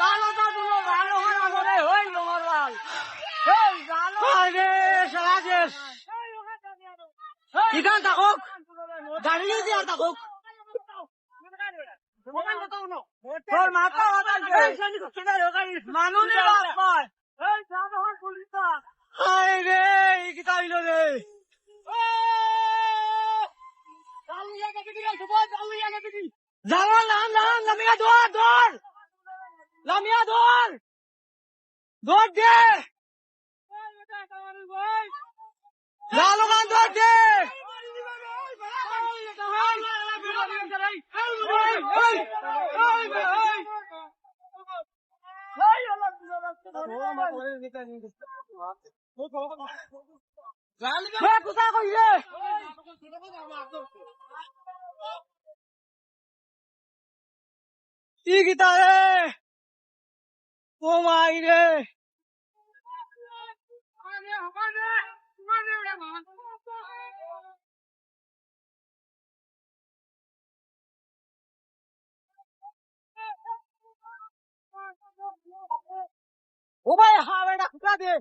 ভালো হই তোমার লাল এই জানো। আরে সারা ইখান থাকুক দাঁড়িয়ে দিয়া থাকুক তোর মাথা মাথা মানুষের বাপ কয় এই জানোহার পুলিশটা হায় রে রে। জানো নাম নাম লামিয়া দৌড় দৌড় লামিয়া দৌড়! দৌড় দে! লালু গান দৌড় দে! কইলে কি গীতা রে? ও মাই রে ও ভাই হা বেটা খুঁটা দে